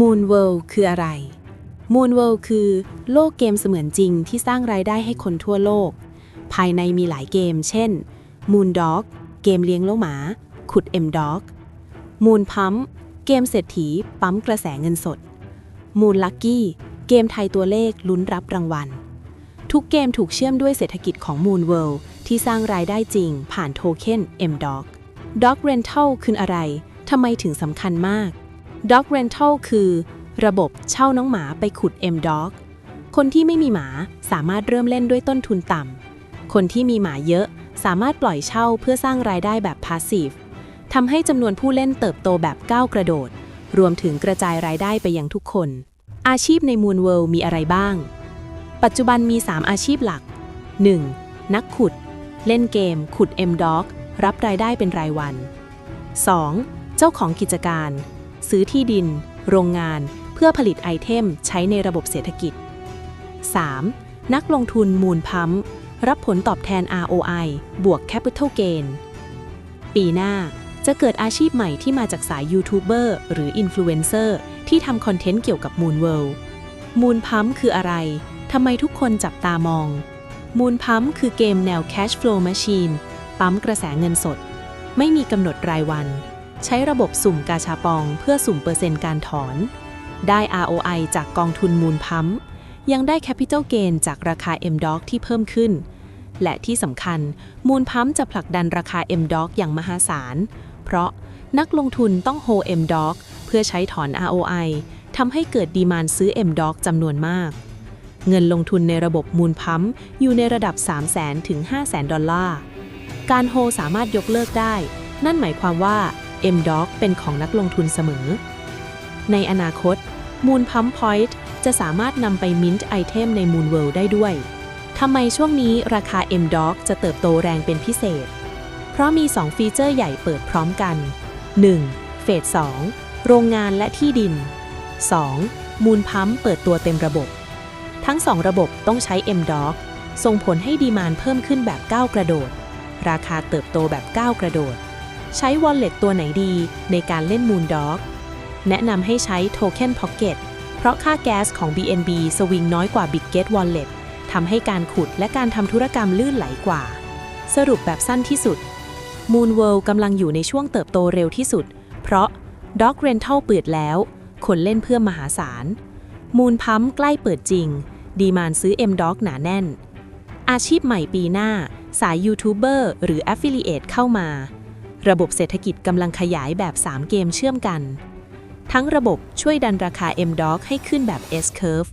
Moon World คืออะไร Moon World คือโลกเกมเสมือนจริงที่สร้างรายได้ให้คนทั่วโลก ภายในมีหลายเกม เช่น Moon Dog เกมเลี้ยงโลหมา ขุด M Dog Moon Pump เกมเศรษฐีปั๊มกระแสเงินสด Moon Lucky เกมไทยตัวเลขลุ้นรับรางวัล ทุกเกมถูกเชื่อมด้วยเศรษฐกิจของ Moon World ที่สร้างรายได้จริงผ่านโทเค็น M Dog Dog Rental คืออะไร ทำไมถึงสำคัญมาก Dog Rental คือระบบเช่าน้องหมาไปขุด M Dog คนที่ไม่มีหมาสามารถเริ่มเล่นด้วยต้นทุนต่ำ คนที่มีหมาเยอะสามารถปล่อยเช่าเพื่อสร้างรายได้แบบพาสซีฟทำให้จำนวนผู้เล่นเติบโตแบบก้าวกระโดด รวมถึงกระจายรายได้ไปยังทุกคน อาชีพใน Moon World มีอะไรบ้าง ปัจจุบันมี 3 อาชีพหลัก 1. นักขุด เล่นเกม ขุด M Dog รับรายได้เป็นรายวัน 2. เจ้าของกิจการ ซื้อที่ดิน โรงงาน เพื่อผลิตไอเทมใช้ในระบบเศรษฐกิจ 3. นักลงทุนมูลพัมรับผลตอบแทน ROI บวก Capital Gain ปีหน้าจะเกิดอาชีพใหม่ที่มาจากสายยูทูบเบอร์หรืออินฟลูเอนเซอร์ที่ทำคอนเทนต์เกี่ยวกับ Moon World Moon Pump คืออะไร ทำไมทุกคนจับตามอง Moon Pump คือเกมแนว Cash Flow Machine ปั๊มกระแสเงินสด ไม่มีกำหนดรายวัน ใช้ระบบสุ่มกาชาปองเพื่อสุ่มเปอร์เซ็นต์การถอน ได้ ROI จากกองทุนมูลพัมยังได้ Capital Gain จากราคา M-Dog ที่เพิ่มขึ้น และที่สำคัญ มูลพัมจะผลักดันราคา M-Dog อย่างมหาศาล เพราะนักลงทุนต้องโฮ M-Dog เพื่อใช้ถอน ROI ทำให้เกิดดีมานซื้อ M-Dog จำนวนมาก เงินลงทุนในระบบมูลพัมอยู่ในระดับ 300,000 ถึง 500,000 ดอลลาร์ การโฮสามารถยกเลิกได้ นั่นหมายความว่า M-Dog เป็นของนักลงทุนเสมอ ในอนาคต Moon Pump Point จะสามารถนำไปมิ้นต์ไอเทมใน Moon World ได้ด้วย ทำไมช่วงนี้ราคา M-Dog จะเติบโตแรงเป็นพิเศษ เพราะมี 2 ฟีเจอร์ใหญ่เปิดพร้อมกัน 1. เฟส 2 โรงงานและที่ดิน 2. มูลพัมเปิดตัวเต็มระบบ ทั้ง 2 ระบบต้องใช้ M-Dog ส่งผลให้ดีมานเพิ่มขึ้นแบบก้าวกระโดด ราคาเติบโตแบบก้าวกระโดด ใช้ Wallet ตัวไหนดีในการเล่น Moon Dog แนะนำให้ใช้ Token Pocket เพราะค่าแก๊สของ BNB สวิงน้อยกว่า Bitget Wallet ทำให้การขุดและการทำธุรกรรมลื่นไหลกว่า สรุปแบบสั้นที่สุด Moon World กำลังอยู่ในช่วงเติบโตเร็วที่สุด เพราะ Dog Rental เปิดแล้ว คนเล่นเพื่อมหาศาล Moon Pump ใกล้เปิดจริง ดีมานซื้อ M Dog หนาแน่น อาชีพใหม่ปีหน้า สายยูทูบเบอร์หรือ Affiliate เข้ามา ระบบเศรษฐกิจกำลังขยายแบบ 3 เกมเชื่อมกัน ทั้งระบบช่วยดันราคา M-Doc ให้ขึ้นแบบ S-Curve